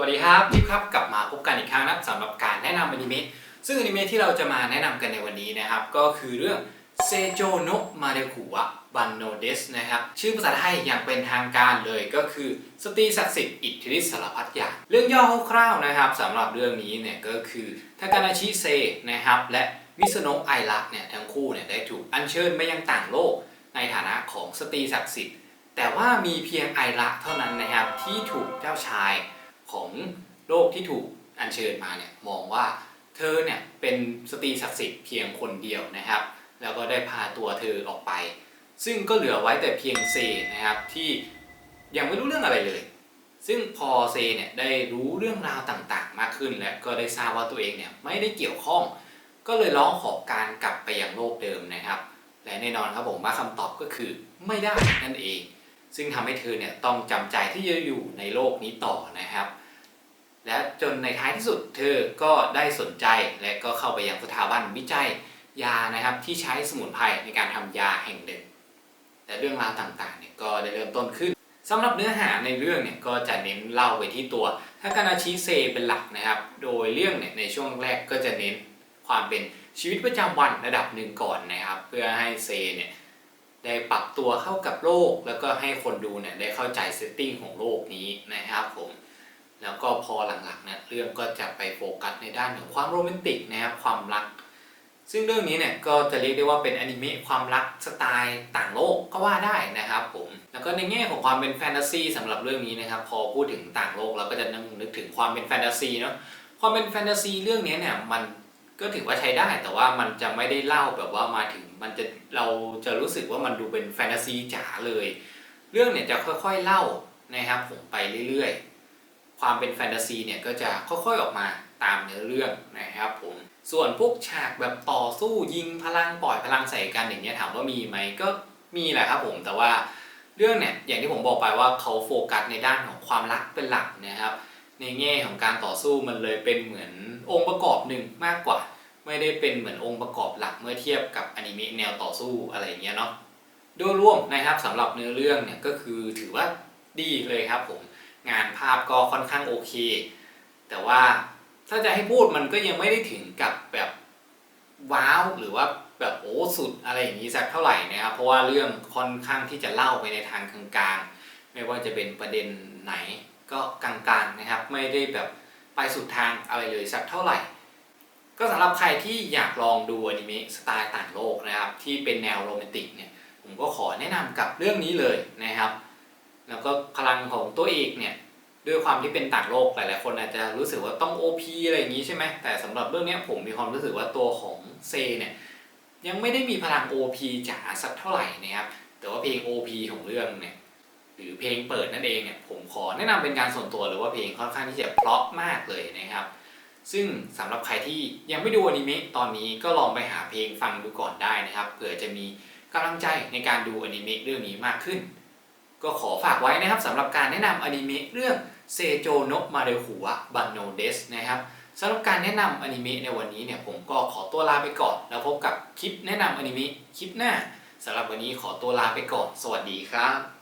วัสดีครับทิพย์ครับกลับมาพบกันอีกครั้งนะสำหรับการแนะนำอนิเมะซึ่งอนิเมะที่เราจะมาแนะนำกันในวันนี้นะครับก็คือเรื่องเซโจโนะมาเดคุวะบันโนเดสนะครับชื่อภาษาไทยอย่างเป็นทางการเลยก็คือสตรีศักดิ์สิทธิ์อิทธิฤทธิสารพัดอย่างเรื่องย่อคร่าวๆนะครับสำหรับเรื่องนี้เนี่ยก็คือทากานาชิเซนะครับและมิสโนะไอรักเนี่ยทั้งคู่เนี่ยได้ถูกอัญเชิญมายังต่างโลก ในฐานะของสตรีศักดิ์สิทธิ์แต่ว่ามีเพียงไอรักเท่านั้นนะครับที่ถูกเจ้าชาย ของโลกที่ถูกอัญเชิญมาเนี่ยมองว่าเธอเนี่ยเป็นสตรีศักดิ์สิทธิ์เพียงคนเดียวนะครับ แล้วก็ได้พาตัวเธอออกไป ซึ่งก็เหลือไว้แต่เพียงเซนะครับที่ยังไม่รู้เรื่องอะไรเลย ซึ่งพอเซเนี่ยได้รู้เรื่องราวต่างๆ มากขึ้น และก็ได้ทราบว่าตัวเองเนี่ยไม่ได้เกี่ยวข้อง ก็เลยร้องขอการกลับไปยังโลกเดิมนะครับ และแน่นอนครับผมว่าคำตอบก็คือไม่ได้นั่นเอง ซึ่งทำให้เธอเนี่ยต้องจำใจที่จะอยู่ในโลกนี้ต่อนะครับ และจนในท้ายที่สุดเธอก็ได้สนใจและก็เข้าไปยังสถาบันวิจัยยานะครับที่ใช้สมุนไพรในการทำยาแห่งหนึ่งและเรื่องราวต่างๆเนี่ยก็ได้เริ่มต้นขึ้นสำหรับเนื้อหาในเรื่องเนี่ยก็จะเน้นเล่าไปที่ตัวทากานาชิเซเป็นหลักนะครับ โดยเรื่องเนี่ยในช่วงแรกก็จะเน้นความเป็นชีวิตประจำวันระดับหนึ่งก่อนนะครับ เพื่อให้เซเนี่ยได้ปรับตัวเข้ากับโลก แล้วก็ให้คนดูเนี่ยได้เข้าใจเซตติ้งของโลกนี้นะครับผม แล้วก็พอหลังๆเนี่ยเรื่องก็จะไปโฟกัสในด้านของความโรแมนติกนะครับความรัก ซึ่งเรื่องนี้เนี่ยก็จะเรียกได้ว่าเป็นอนิเมะความรักสไตล์ต่างโลกก็ว่าได้นะครับผมแล้วก็ในแง่ของความเป็นแฟนตาซีสำหรับเรื่องนี้นะครับพอพูดถึงต่างโลกเราก็จะนึกนึกถึงความเป็นแฟนตาซีเนาะความเป็นแฟนตาซีเรื่องนี้เนี่ยมันก็ถือว่าใช้ได้แต่ว่ามันจะไม่ได้เล่าแบบว่ามาถึงมันจะเราจะรู้สึกว่ามันดูเป็นแฟนตาซีจ๋าเลย เรื่องเนี่ยจะค่อยๆเล่านะครับผมไปเรื่อยๆ ความเป็นแฟนตาซีเนี่ยก็จะค่อยๆออกมาตามเนื้อเรื่องนะครับผมส่วนพวกฉากแบบต่อสู้ยิงพลังปล่อยพลังใส่กันอย่างเงี้ยถามว่ามีไหมก็มีแหละครับผมแต่ว่าเรื่องเนี่ยอย่างที่ผมบอกไปว่าเขาโฟกัสในด้านของความรักเป็นหลักนะครับ ในแง่ของการต่อสู้มันเลยเป็นเหมือนองค์ประกอบหนึ่งมากกว่า ไม่ได้เป็นเหมือนองค์ประกอบหลักเมื่อเทียบกับอนิเมะแนวต่อสู้อะไรเงี้ยเนาะโดยรวมนะครับสำหรับเนื้อเรื่องเนี่ยก็คือถือว่าดีเลยครับผม งานภาพก็ค่อนข้างโอเค แต่ว่าถ้าจะให้พูดมันก็ยังไม่ได้ถึงกับแบบว้าวหรือว่าแบบโอ้สุดอะไรอย่างนี้สักเท่าไหร่นะครับเพราะว่าเรื่องค่อนข้างที่จะเล่าไปในทางกลางๆ ไม่ว่าจะเป็นประเด็นไหนก็กลางๆนะครับ ไม่ได้แบบไปสุดทางอะไรเลยสักเท่าไหร่ ก็สำหรับใครที่อยากลองดูอนิเมะสไตล์ต่างโลกนะครับ ที่เป็นแนวโรแมนติกเนี่ยผมก็ขอแนะนำกับเรื่องนี้เลยนะครับ แล้วก็พลังของตัวเอกเนี่ยด้วยความที่เป็นต่างโลกหลายๆคนอาจจะรู้สึกว่าต้อง OP อะไรอย่างนี้ใช่ไหมแต่สำหรับเรื่องนี้ผมมีความรู้สึกว่าตัวของเซเนี่ยยังไม่ได้มีพลัง OP จ๋าสักเท่าไหร่นะครับแต่ว่าเพลง OP ของเรื่องเนี่ยหรือเพลงเปิดนั่นเองเนี่ยผมขอแนะนำเป็นการส่วนตัวเลยว่าเพลงค่อนข้างที่จะเพราะมากเลยนะครับ ซึ่งสำหรับใครที่ยังไม่ดูอนิเมะตอนนี้ก็ลองไปหาเพลงฟังดูก่อนได้นะครับเผื่อจะมีกำลังใจในการดูอนิเมะเรื่องนี้มากขึ้น ก็ขอฝากไว้นะครับสำหรับการแนะนำอนิเมะเรื่องเซโจโนะมาเดหัวบันโนเดสนะครับสำหรับการแนะนำอนิเมะในวันนี้เนี่ยผมก็ขอตัวลาไปก่อน แล้วพบกับคลิปแนะนำอนิเมะคลิปหน้าสำหรับวันนี้ขอตัวลาไปก่อน สวัสดีครับ